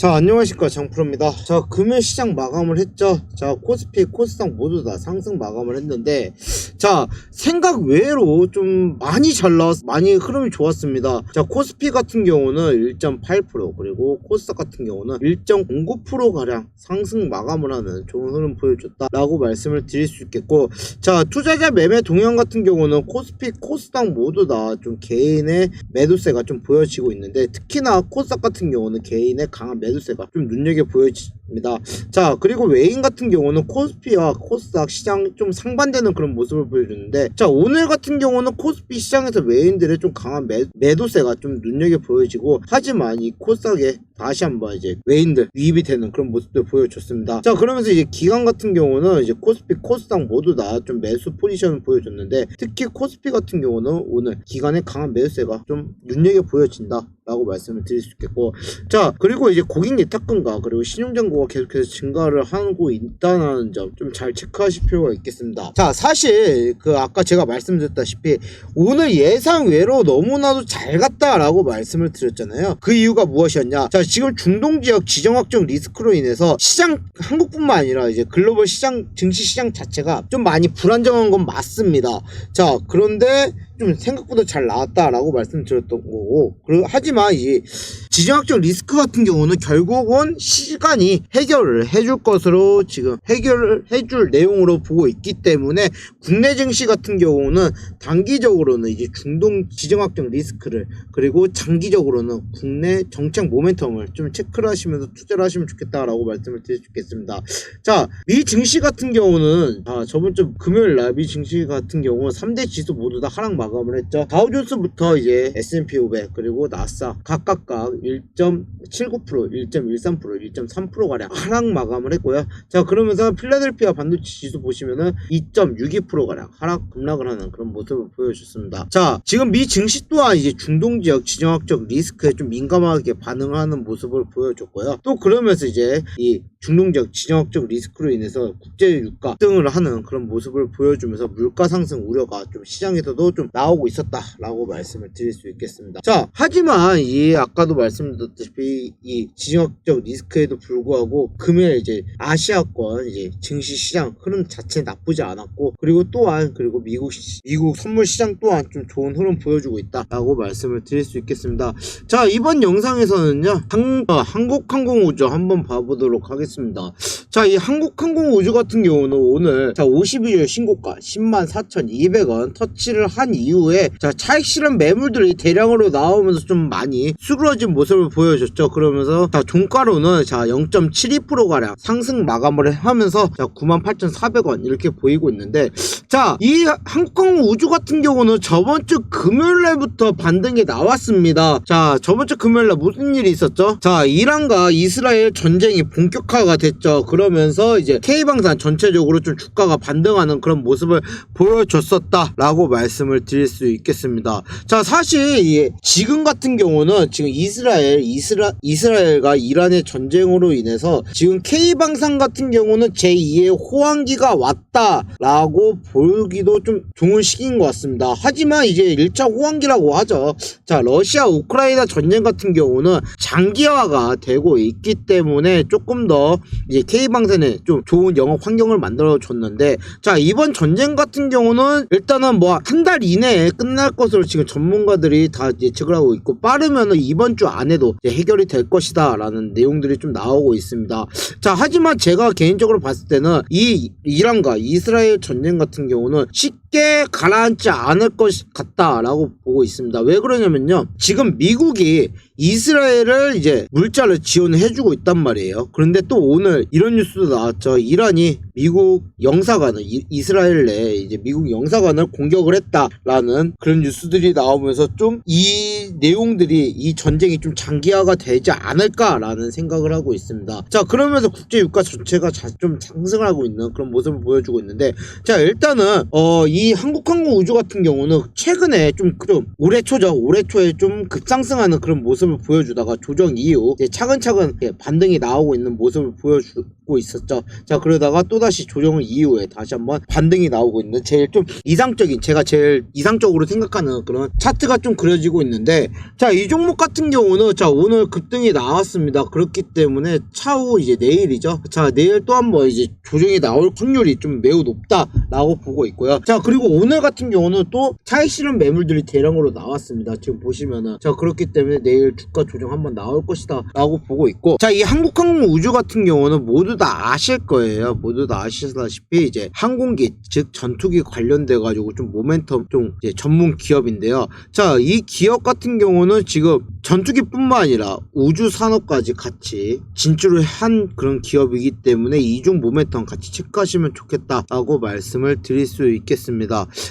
자 안녕하십니까. 장프로입니다. 자 금요 시장 마감을 했죠. 자 코스피 코스닥 모두 다 상승 마감을 했는데 자 생각 외로 좀 많이 잘 나왔 많이 흐름이 좋았습니다. 자 코스피 같은 경우는 1.8% 그리고 코스닥 같은 경우는 1.09% 가량 상승 마감을 하는 좋은 흐름 보여줬다 라고 말씀을 드릴 수 있겠고 자 투자자 매매 동향 같은 경우는 코스피 코스닥 모두 다 좀 개인의 매도세가 좀 보여지고 있는데 특히나 코스닥 같은 경우는 개인의 강한 매 도세가 좀 눈여겨 보여집니다. 자 그리고 외인 같은 경우는 코스피와 코스닥 시장 좀 상반되는 그런 모습을 보여주는데 자 오늘 같은 경우는 코스피 시장에서 외인들의 좀 강한 매, 매도세가 좀 눈여겨 보여지고 하지만 이 코스닥에 다시 한번 이제 외인들 유입이 되는 그런 모습들 보여줬습니다. 자 그러면서 이제 기관 같은 경우는 이제 코스피 코스닥 모두 다 좀 매수 포지션을 보여줬는데 특히 코스피 같은 경우는 오늘 기관의 강한 매수세가 좀 눈여겨 보여진다. 라고 말씀을 드릴 수 있겠고 자 그리고 이제 고객 예탁 금과 그리고 신용잔고가 계속해서 증가를 하고 있다는 점 좀 잘 체크하실 필요가 있겠습니다. 자 사실 그 아까 제가 말씀드렸다시피 오늘 예상 외로 너무나도 잘 갔다라고 말씀을 드렸잖아요. 그 이유가 무엇이었냐? 자 지금 중동 지역 지정 확정 리스크로 인해서 시장 한국뿐만 아니라 이제 글로벌 시장 증시 시장 자체가 좀 많이 불안정한 건 맞습니다. 자 그런데 좀 생각보다 잘 나왔다라고 말씀드렸던 거고 하지만 이 지정학적 리스크 같은 경우는 결국은 시간이 해결을 해줄 것으로 지금 해결을 해줄 내용으로 보고 있기 때문에 국내 증시 같은 경우는 단기적으로는 이제 중동 지정학적 리스크를 그리고 장기적으로는 국내 정책 모멘텀을 좀 체크를 하시면서 투자를 하시면 좋겠다라고 말씀을 있겠습니다. 자, 미 증시 같은 경우는 아, 저번 주 금요일 날 미 증시 같은 경우 3대 지수 모두 다 하락 마감을 했죠. 다우존스부터 이제 S&P 500 그리고 나스닥 각각각 1.79%, 1.13%, 1.3% 가량 하락 마감을 했고요. 자, 그러면서 필라델피아 반도체 지수 보시면은 2.62% 가량 하락 급락을 하는 그런 모습을 보여줬습니다. 자, 지금 미 증시 또한 이제 중동 지역 지정학적 리스크에 좀 민감하게 반응을 하는 모습을 보여줬고요. 또 그러면서 이제 이 중동 지역 지정학적 리스크로 인해서 국제 유가 등을 하는 그런 모습을 보여주면서 물가 상승 우려가 좀 시장에서도 좀 나오고 있었다라고 말씀을 드릴 수 있겠습니다. 자, 하지만 이 아까도 말씀드렸다시피 이 지정학적 리스크에도 불구하고 금일 이제 아시아권 이제 증시 시장 흐름 자체 나쁘지 않았고 그리고 또한 그리고 미국 시- 미국 선물 시장 또한 좀 좋은 흐름 보여주고 있다라고 말씀을 드릴 수 있겠습니다. 자, 이번 영상에서는요. 항, 어, 한국항공우주 한번 봐보도록 하겠습니다. 하겠습니다. 자, 이 한국항공우주 같은 경우는 오늘 자, 52일 신고가 10만 4,200원 터치를 한 이후에 자, 차익 실현 매물들이 대량으로 나오면서 좀 많이 수그러진 모습을 보여줬죠. 그러면서 자, 종가로는 자, 0.72% 가량 상승 마감을 하면서 자, 98,400원 이렇게 보이고 있는데 자, 이 항공우주 같은 경우는 저번 주 금요일 날부터 반등이 나왔습니다. 자, 저번 주 금요일 날 무슨 일이 있었죠? 자, 이란과 이스라엘 전쟁이 본격화가 됐죠. 그 러면서 이제 K방산 전체적으로 좀 주가가 반등하는 그런 모습을 보여줬었다라고 말씀을 드릴 수 있겠습니다. 자, 사실 이 지금 같은 경우는 지금 이스라엘, 이스라, 이스라엘과 이란의 전쟁으로 인해서 지금 K방산 같은 경우는 제2의 호황기가 왔다라고 보기도 좀 좋은 시기인 것 같습니다. 하지만 이제 1차 호황기라고 하죠. 자, 러시아 우크라이나 전쟁 같은 경우는 장기화가 되고 있기 때문에 조금 더 이제 K 방산에 좀 좋은 영업 환경을 만들어 줬는데 자, 이번 전쟁 같은 경우는 일단은 뭐 한 달 이내에 끝날 것으로 지금 전문가들이 다 예측을 하고 있고 빠르면은 이번 주 안에도 해결이 될 것이다 라는 내용들이 좀 나오고 있습니다. 자, 하지만 제가 개인적으로 봤을 때는 이 이란과 이스라엘 전쟁 같은 경우는 쉽게 가라앉지 않을 것 같다라고 보고 있습니다. 왜 그러냐면요. 지금 미국이 이스라엘을 이제 물자를 지원해주고 있단 말이에요. 그런데 또 오늘 이런 뉴스도 나왔죠. 이란이 미국 영사관을 이, 이스라엘 내에 이제 미국 영사관을 공격을 했다라는 그런 뉴스들이 나오면서 좀 이 내용들이 이 전쟁이 좀 장기화가 되지 않을까라는 생각을 하고 있습니다. 자 그러면서 국제 유가 전체가 자- 좀 상승을 하고 있는 그런 모습을 보여주고 있는데 자 일단은 어이 이 한국항공우주 같은 경우는 최근에 좀, 좀 올해 초죠. 올해 초에 좀 급상승하는 그런 모습을 보여주다가 조정 이후 차근차근 이렇게 반등이 나오고 있는 모습을 보여주고 있었죠. 자 그러다가 또다시 조정을 이후에 다시 한번 반등이 나오고 있는 제일 좀 이상적인 제가 제일 이상적으로 생각하는 그런 차트가 좀 그려지고 있는데 자 이 종목 같은 경우는 자 오늘 급등이 나왔습니다. 그렇기 때문에 차후 이제 내일이죠. 자 내일 또 한번 이제 조정이 나올 확률이 좀 매우 높다라고 보고 있고요. 자 그리고 오늘 같은 경우는 또 차익 실현 매물들이 대량으로 나왔습니다. 지금 보시면은 자 그렇기 때문에 내일 주가 조정 한번 나올 것이다 라고 보고 있고 자 이 한국항공 우주 같은 경우는 모두 다 아실 거예요. 모두 다 아시다시피 이제 항공기 즉 전투기 관련돼 가지고 좀 모멘텀 좀 전문 기업인데요. 자 이 기업 같은 경우는 지금 전투기뿐만 아니라 우주 산업까지 같이 진출을 한 그런 기업이기 때문에 이중 모멘텀 같이 체크하시면 좋겠다라고 말씀을 드릴 수 있겠습니다.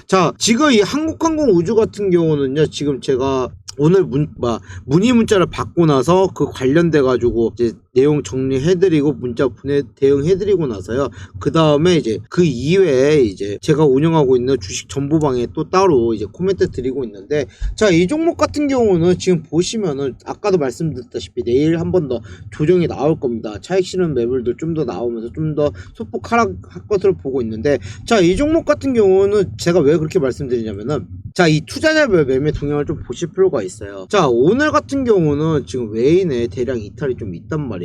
자, 지금 이 한국항공 우주 같은 경우는요, 지금 제가 오늘 문, 막, 문의 문자를 받고 나서 그 관련돼 가지고 이제 내용 정리해드리고 문자 보내 대응해드리고 나서요. 그 다음에 이제 그 이외에 이제 제가 운영하고 있는 주식 정보방에 또 따로 이제 코멘트 드리고 있는데 자 이 종목 같은 경우는 지금 보시면은 아까도 말씀드렸다시피 내일 한 번 더 조정이 나올 겁니다. 차익 실현 매물도 좀 더 나오면서 좀 더 소폭 하락할 것으로 보고 있는데 자 이 종목 같은 경우는 제가 왜 그렇게 말씀드리냐면은 자 이 투자자별 매매 동향을 좀 보실 필요가 있어요. 자 오늘 같은 경우는 지금 외인의 대량 이탈이 좀 있단 말이에요.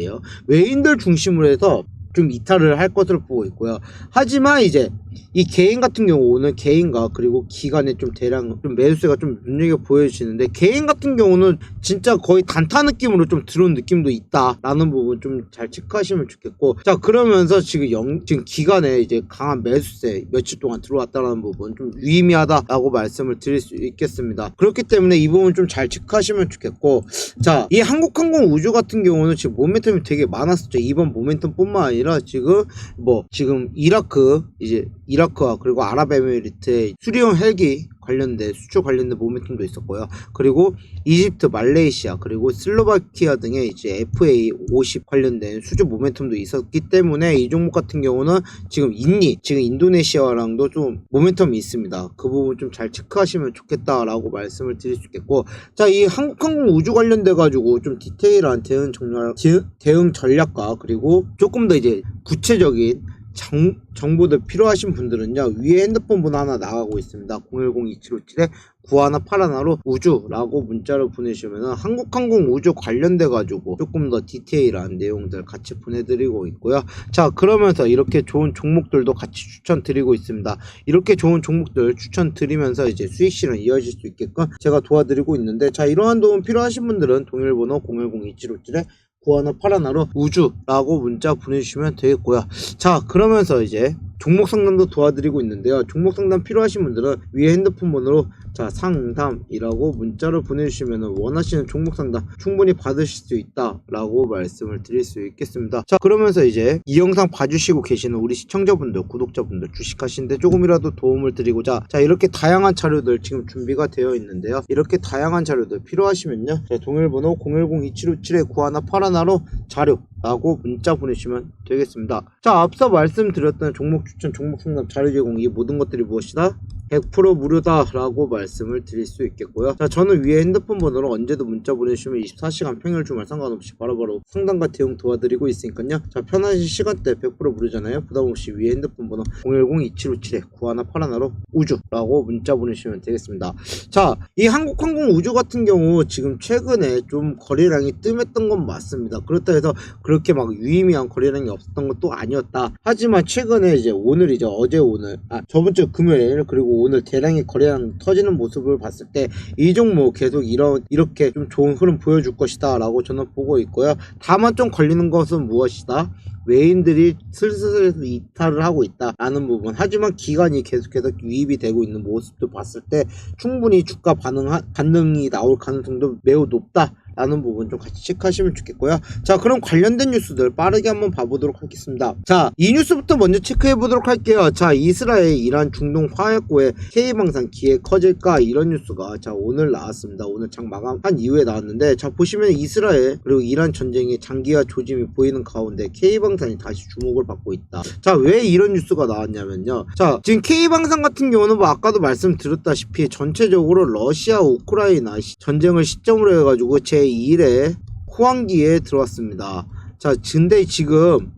외인들 중심으로 해서 좀 이탈을 할 것으로 보고 있고요. 하지만 이제 이 개인 같은 경우 오늘 개인과 그리고 기간에 좀 대량 좀 매수세가 좀 눈여겨 보여지는데 개인 같은 경우는 진짜 거의 단타 느낌으로 좀 들어온 느낌도 있다라는 부분 좀 잘 체크하시면 좋겠고 자 그러면서 지금 영 지금 기간에 이제 강한 매수세 며칠 동안 들어왔다는 부분 좀 유의미하다라고 말씀을 드릴 수 있겠습니다. 그렇기 때문에 이 부분 좀 잘 체크하시면 좋겠고 자 이 한국항공 우주 같은 경우는 지금 모멘텀이 되게 많았었죠. 이번 모멘텀뿐만 아니라 지금 뭐 지금 이라크 이제 이라크와 그리고 아랍에미리트의 수리용 헬기 관련된 수출 관련된 모멘텀도 있었고요. 그리고 이집트, 말레이시아, 그리고 슬로바키아 등의 이제 FA50 관련된 수주 모멘텀도 있었기 때문에 이 종목 같은 경우는 지금 인니, 지금 인도네시아랑도 좀 모멘텀이 있습니다. 그 부분 좀 잘 체크하시면 좋겠다라고 말씀을 드릴 수 있겠고, 자, 이 한국 항공 우주 관련돼 가지고 좀 디테일한 대응 전략, 대응 전략과 그리고 조금 더 이제 구체적인 정, 정보들 필요하신 분들은요 위에 핸드폰 번호 하나 나가고 있습니다. 010-2757에 9181로 우주라고 문자를 보내시면 한국항공 우주 관련돼 가지고 조금 더 디테일한 내용들 같이 보내드리고 있고요. 자 그러면서 이렇게 좋은 종목들도 같이 추천드리고 있습니다. 이렇게 좋은 종목들 추천드리면서 이제 수익 실현 이어질 수 있게끔 제가 도와드리고 있는데 자 이러한 도움 필요하신 분들은 동일번호 010-2757에 구하나 파라나로 우주라고 문자 보내주시면 되겠고요. 자 그러면서 이제 종목 상담도 도와드리고 있는데요. 종목 상담 필요하신 분들은 위에 핸드폰 번호로 자 상담이라고 문자를 보내주시면 원하시는 종목 상담 충분히 받으실 수 있다라고 말씀을 드릴 수 있겠습니다. 자 그러면서 이제 이 영상 봐주시고 계시는 우리 시청자분들 구독자분들 주식하시는데 조금이라도 도움을 드리고자 자 이렇게 다양한 자료들 지금 준비가 되어 있는데요. 이렇게 다양한 자료들 필요하시면요. 자, 동일번호 010-2757에 구하나 파라나로 자료 라고 문자 보내주시면 되겠습니다. 자, 앞서 말씀드렸던 종목 추천, 종목 상담, 자료 제공 이 모든 것들이 무엇이다? 100% 무료다라고 말씀을 드릴 수 있겠고요. 자, 저는 위에 핸드폰 번호로 언제도 문자 보내주시면 24시간 평일 주말 상관없이 바로바로 상담과 대응 도와드리고 있으니까요. 자, 편하신 시간대 100% 무료잖아요. 부담 없이 위에 핸드폰 번호 010-2757에 9181로 우주라고 문자 보내주시면 되겠습니다. 자, 이 한국항공 우주 같은 경우 지금 최근에 좀 거래량이 뜸했던 건 맞습니다. 그렇다 해서 그렇게 막 유의미한 거래량이 없었던 것도 아니었다. 하지만 최근에 이제 오늘이죠. 어제 오늘, 아, 저번 주 금요일, 그리고 오늘 대량의 거래량 터지는 모습을 봤을 때 이 종목 계속 이런, 이렇게 좀 좋은 흐름 보여줄 것이다. 라고 저는 보고 있고요. 다만 좀 걸리는 것은 무엇이다? 외인들이 슬슬 이탈을 하고 있다라는 부분. 하지만 기간이 계속해서 유입이 되고 있는 모습도 봤을 때 충분히 주가 반응 반응이 나올 가능성도 매우 높다. 라는 부분 좀 같이 체크하시면 좋겠고요. 자, 그럼 관련된 뉴스들 빠르게 한번 봐보도록 하겠습니다. 자, 이 뉴스부터 먼저 체크해 보도록 할게요. 자, 이스라엘, 이란, 중동 화약고에 K방산 기회 커질까? 이런 뉴스가 자, 오늘 나왔습니다. 오늘 장 마감한 이후에 나왔는데, 자, 보시면 이스라엘 그리고 이란 전쟁의 장기화 조짐이 보이는 가운데 K방산이 다시 주목을 받고 있다. 자, 왜 이런 뉴스가 나왔냐면요. 자, 지금 K방산 같은 경우는 뭐 아까도 말씀드렸다시피 전체적으로 러시아, 우크라이나 시- 전쟁을 시점으로 해가지고 제 1회 호황기에 들어왔습니다. 자, 근데 지금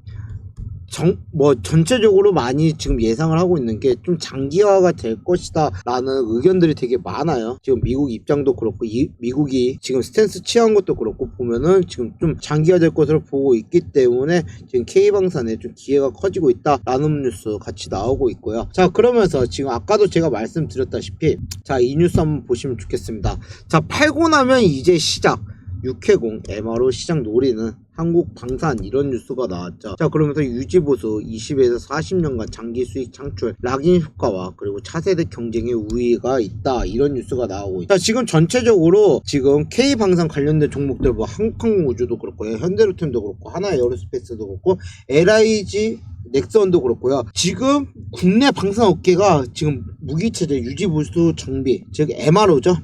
정, 뭐 전체적으로 많이 지금 예상을 하고 있는 게 좀 장기화가 될 것이다 라는 의견들이 되게 많아요. 지금 미국 입장도 그렇고 이, 미국이 지금 스탠스 취한 것도 그렇고 보면은 지금 좀 장기화 될 것으로 보고 있기 때문에 지금 K방산에 좀 기회가 커지고 있다 라는 뉴스 같이 나오고 있고요. 자 그러면서 지금 아까도 제가 말씀드렸다시피 자 이 뉴스 한번 보시면 좋겠습니다. 자 팔고 나면 이제 시작 6회공 MRO 시장 노리는 한국 방산 이런 뉴스가 나왔죠. 자 그러면서 유지보수 20에서 40년간 장기 수익 창출 락인 효과와 그리고 차세대 경쟁의 우위가 있다 이런 뉴스가 나오고 있다. 자 지금 전체적으로 지금 K 방산 관련된 종목들 뭐 한국항공우주도 그렇고 현대로템도 그렇고 하나에어로스페이스도 그렇고 LIG 넥선도 그렇고요. 지금 국내 방산 업계가 지금 무기체제 유지보수 정비 즉 MRO죠.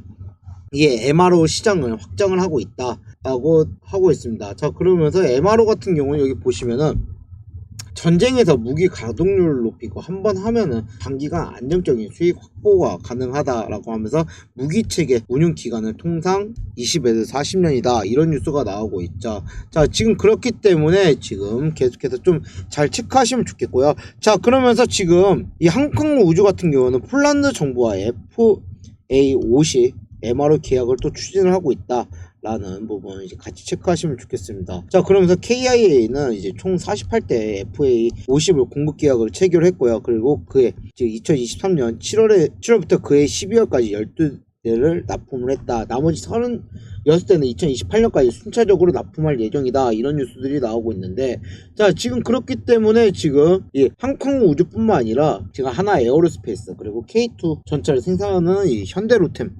이게 MRO 시장을 확장을 하고 있다라고 하고 있습니다. 자 그러면서 MRO 같은 경우는 여기 보시면은 전쟁에서 무기 가동률을 높이고 한 번 하면은 장기간 안정적인 수익 확보가 가능하다라고 하면서 무기 체계 운용 기간은 통상 20에서 40년이다 이런 뉴스가 나오고 있죠. 자 지금 그렇기 때문에 지금 계속해서 좀 잘 체크하시면 좋겠고요. 자 그러면서 지금 이 한국항공 우주 같은 경우는 폴란드 정부와 FA50 MRO 계약을 또 추진을 하고 있다. 라는 부분 이제 같이 체크하시면 좋겠습니다. 자, 그러면서 KIA는 이제 총 48대 FA 50을 공급 계약을 체결 했고요. 그리고 그해 이제 2023년 7월에 7월부터 그해 12월까지 12대를 납품을 했다. 나머지 36대는 2028년까지 순차적으로 납품할 예정이다. 이런 뉴스들이 나오고 있는데 자, 지금 그렇기 때문에 지금 이 항공 우주뿐만 아니라 지금 하나 에어로스페이스 그리고 K2 전차를 생산하는 이 현대로템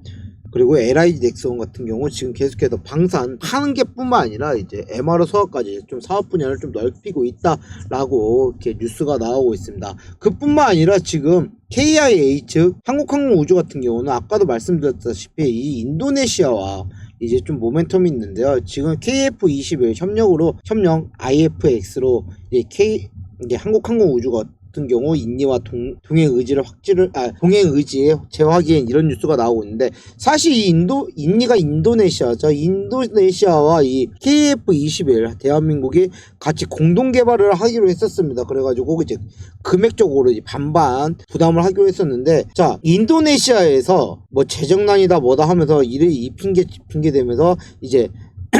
그리고 LIG 넥슨 같은 경우 지금 계속해서 방산 하는 게 뿐만 아니라 이제 MRO 소화까지 좀 사업 분야를 좀 넓히고 있다라고 이렇게 뉴스가 나오고 있습니다. 그뿐만 아니라 지금 KIA 즉 한국항공우주 같은 경우는 아까도 말씀드렸다시피 이 인도네시아와 이제 좀 모멘텀이 있는데요. 지금 KF21 협력으로 협력 IFX로 이제 K 이제 한국항공우주 같은 경우 인니와 동, 동행 의지를 확지를 아 동행 의지의 재확인 이런 뉴스가 나오고 있는데 사실 이 인도 인니가 인도네시아죠. 인도네시아와 이 KF21 대한민국이 같이 공동 개발을 하기로 했었습니다. 그래가지고 이제 금액적으로 이제 반반 부담을 하기로 했었는데 자 인도네시아에서 뭐 재정난이다 뭐다 하면서 이를 이 핑계 핑계 대면서 이제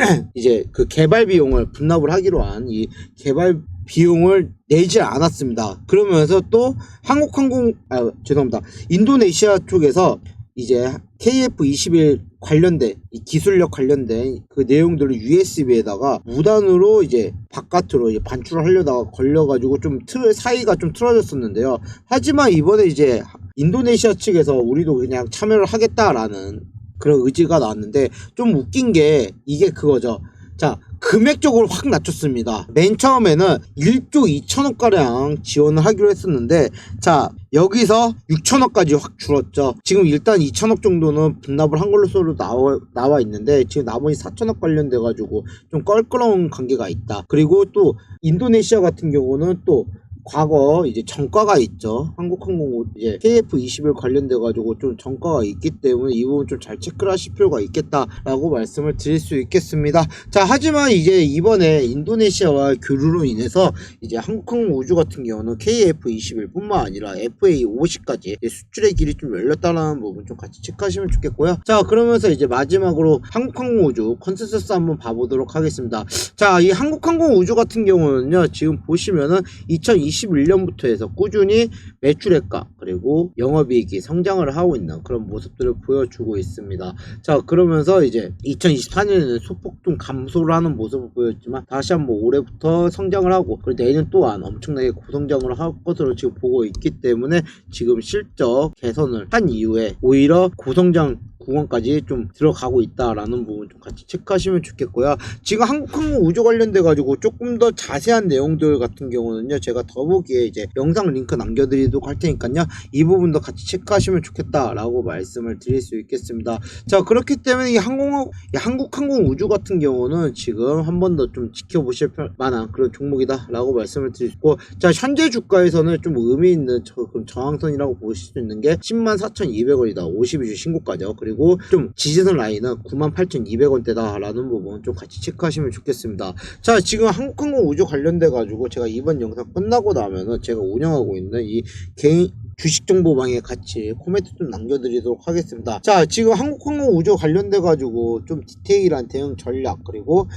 이제 그 개발 비용을 분납을 하기로 한 이 개발 비용을 내지 않았습니다. 그러면서 또 한국항공 아 죄송합니다. 인도네시아 쪽에서 이제 KF21 관련된 이 기술력 관련된 그 내용들을 USB에다가 무단으로 이제 바깥으로 이제 반출을 하려다가 걸려가지고 좀 틀 사이가 좀 틀어졌었는데요. 하지만 이번에 이제 인도네시아 측에서 우리도 그냥 참여를 하겠다라는 그런 의지가 나왔는데 좀 웃긴 게 이게 그거죠. 자 금액적으로 확 낮췄습니다. 맨 처음에는 1조 2천억 가량 지원을 하기로 했었는데 자 여기서 6천억까지 확 줄었죠. 지금 일단 2천억 정도는 분납을 한 걸로서로 나와 나와 있는데 지금 나머지 4천억 관련돼 가지고 좀 껄끄러운 관계가 있다. 그리고 또 인도네시아 같은 경우는 또 과거 이제 정가가 있죠. 한국항공 이제 KF21 관련돼 가지고 좀 정가가 있기 때문에 이 부분 좀 잘 체크를 하실 필요가 있겠다라고 말씀을 드릴 수 있겠습니다. 자, 하지만 이제 이번에 인도네시아와 교류로 인해서 이제 한국항공 우주 같은 경우는 KF21뿐만 아니라 FA50까지 수출의 길이 좀 열렸다는 부분 좀 같이 체크하시면 좋겠고요. 자, 그러면서 이제 마지막으로 한국항공 우주 컨센서스 한번 봐보도록 하겠습니다. 자, 이 한국항공 우주 같은 경우는요, 지금 보시면은 2020 2021년부터 해서 꾸준히 매출액과 그리고 영업이익이 성장을 하고 있는 그런 모습들을 보여주고 있습니다. 자 그러면서 이제 2024년에는 소폭 좀 감소를 하는 모습을 보였지만 다시 한번 올해부터 성장을 하고 그리고 내년 또한 엄청나게 고성장을 할 것으로 지금 보고 있기 때문에 지금 실적 개선을 한 이후에 오히려 고성장 구간까지 좀 들어가고 있다라는 부분 좀 같이 체크하시면 좋겠고요. 지금 한국항공 우주 관련돼 가지고 조금 더 자세한 내용들 같은 경우는요 제가 더 보기에 이제 영상 링크 남겨드리도록 할 테니까요 이 부분도 같이 체크하시면 좋겠다라고 말씀을 드릴 수 있겠습니다. 자 그렇기 때문에 이 항공 이 한국항공 우주 같은 경우는 지금 한 번 더 좀 지켜보실 만한 그런 종목이다라고 말씀을 드리고 자 현재 주가에서는 좀 의미 있는 저, 그런 저항선이라고 보실 수 있는 게 10만 4,200원이다 52주 신고가죠 그리고 좀 지지선 라인은 98,200원대다라는 부분 좀 같이 체크하시면 좋겠습니다. 자 지금 한국항공 우주 관련돼 가지고 제가 이번 영상 끝나고 나면은 제가 운영하고 있는 이 개인 주식 정보방에 같이 코멘트 좀 남겨드리도록 하겠습니다. 자 지금 한국항공 우주 관련돼 가지고 좀 디테일한 대응 전략 그리고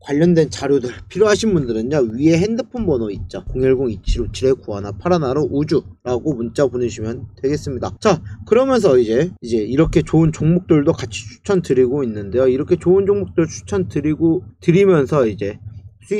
관련된 자료들 필요하신 분들은요 위에 핸드폰 번호 있죠. 010-2757-9181 우주라고 문자 보내주시면 되겠습니다. 자 그러면서 이제 이제 이렇게 좋은 종목들도 같이 추천드리고 있는데요. 이렇게 좋은 종목들 추천드리고 드리면서 이제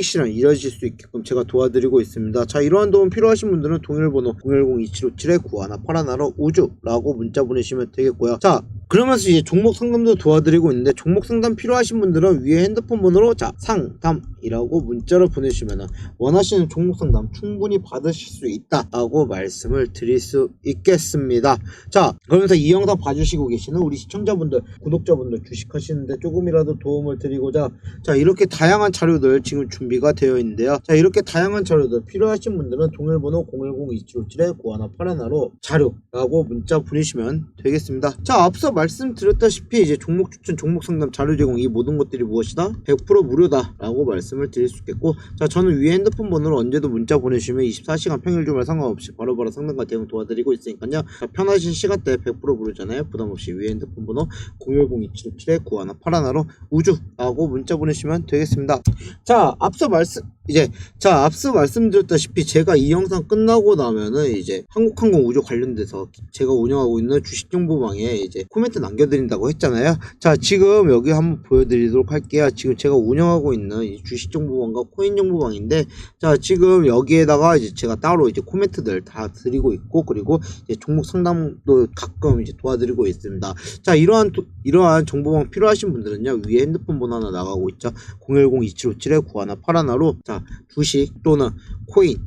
실현 이뤄질 수 있게끔 제가 도와드리고 있습니다. 자, 이러한 도움 필요하신 분들은 동일번호 010-2757-9181로 우주라고 문자 보내시면 되겠고요. 자, 그러면서 이제 종목 상담도 도와드리고 있는데 종목 상담 필요하신 분들은 위에 핸드폰 번호로 자, 상담이라고 문자로 보내시면 원하시는 종목 상담 충분히 받으실 수 있다라고 말씀을 드릴 수 있겠습니다. 자, 그러면서 이 영상 봐주시고 계시는 우리 시청자분들, 구독자분들 주식하시는데 조금이라도 도움을 드리고자 자, 이렇게 다양한 자료들 지금 준비가 되어 있는데요. 자, 이렇게 다양한 자료들 필요하신 분들은 동일번호 010-2757-9181로 자료라고 문자 보내시면 되겠습니다. 자, 앞서 말씀드렸다시피 이제 종목 추천, 종목 상담, 자료 제공 이 모든 것들이 무엇이다? 100% 무료다 라고 말씀을 드릴 수 있겠고 자, 저는 위에 핸드폰 번호로 언제도 문자 보내주시면 24시간 평일 주말 상관없이 바로바로 상담과 대응 도와드리고 있으니까요. 자, 편하신 시간대에 100% 무료잖아요. 부담 없이 위에 핸드폰 번호 010-2757-9181로 우주라고 문자 보내시면 되겠습니다. 자, 앞서 말씀 이제 자 앞서 말씀드렸다시피 제가 이 영상 끝나고 나면은 이제 한국항공 우주 관련돼서 제가 운영하고 있는 주식 정보방에 이제 코멘트 남겨드린다고 했잖아요. 자 지금 여기 한번 보여드리도록 할게요. 지금 제가 운영하고 있는 이 주식 정보방과 코인 정보방인데 자 지금 여기에다가 이제 제가 따로 이제 코멘트들 다 드리고 있고 그리고 이제 종목 상담도 가끔 이제 도와드리고 있습니다. 자 이러한 도- 이러한 정보방 필요하신 분들은요 위에 핸드폰 번호 하나 나가고 있죠. 010-2757-9181로 자 주식 또는 코인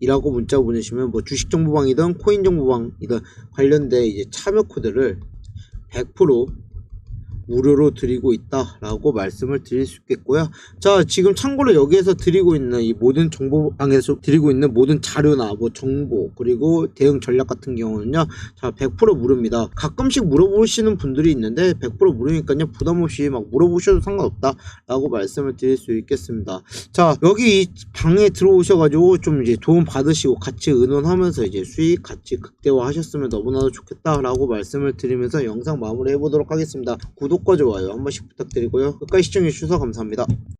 이라고 문자 보내시면 뭐 주식 정보방이든 코인 정보방이든 관련된 이제 참여 코드를 100% 무료로 드리고 있다 라고 말씀을 드릴 수 있겠고요. 자, 지금 참고로 여기에서 드리고 있는 이 모든 정보방에서 드리고 있는 모든 자료나 뭐 정보 그리고 대응 전략 같은 경우는요. 자, 100% 무료입니다. 가끔씩 물어보시는 분들이 있는데 100% 무료니까요. 부담 없이 막 물어보셔도 상관없다 라고 말씀을 드릴 수 있겠습니다. 자, 여기 이 방에 들어오셔가지고 좀 이제 도움 받으시고 같이 의논하면서 이제 수익 같이 극대화 하셨으면 너무나도 좋겠다 라고 말씀을 드리면서 영상 마무리 해보도록 하겠습니다. 구독과 좋아요 한 번씩 부탁드리고요. 끝까지 시청해주셔서 감사합니다.